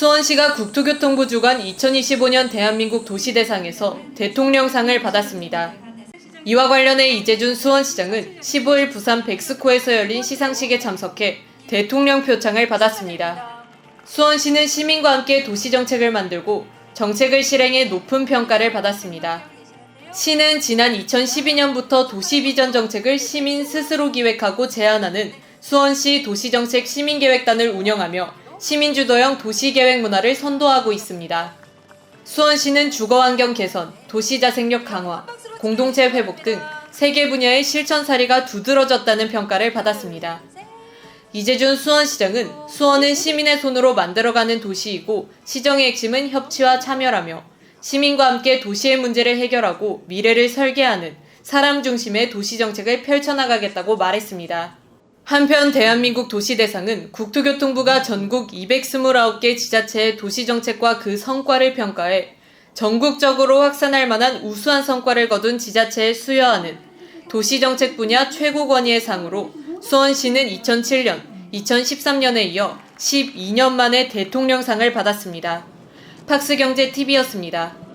수원시가 국토교통부 주관 2025년 대한민국 도시대상에서 대통령상을 받았습니다. 이와 관련해 이재준 수원시장은 15일 부산 백스코에서 열린 시상식에 참석해 대통령 표창을 받았습니다. 수원시는 시민과 함께 도시정책을 만들고 정책을 실행해 높은 평가를 받았습니다. 시는 지난 2012년부터 도시 비전 정책을 시민 스스로 기획하고 제안하는 수원시 도시정책 시민계획단을 운영하며 시민주도형 도시계획 문화를 선도하고 있습니다. 수원시는 주거환경 개선, 도시자생력 강화, 공동체 회복 등 세 개 분야의 실천 사례가 두드러졌다는 평가를 받았습니다. 이재준 수원시장은 수원은 시민의 손으로 만들어가는 도시이고 시정의 핵심은 협치와 참여라며 시민과 함께 도시의 문제를 해결하고 미래를 설계하는 사람 중심의 도시 정책을 펼쳐나가겠다고 말했습니다. 한편 대한민국 도시대상은 국토교통부가 전국 229개 지자체의 도시정책과 그 성과를 평가해 전국적으로 확산할 만한 우수한 성과를 거둔 지자체에 수여하는 도시정책 분야 최고 권위의 상으로 수원시는 2007년, 2013년에 이어 12년 만에 대통령상을 받았습니다. 팍스경제TV였습니다.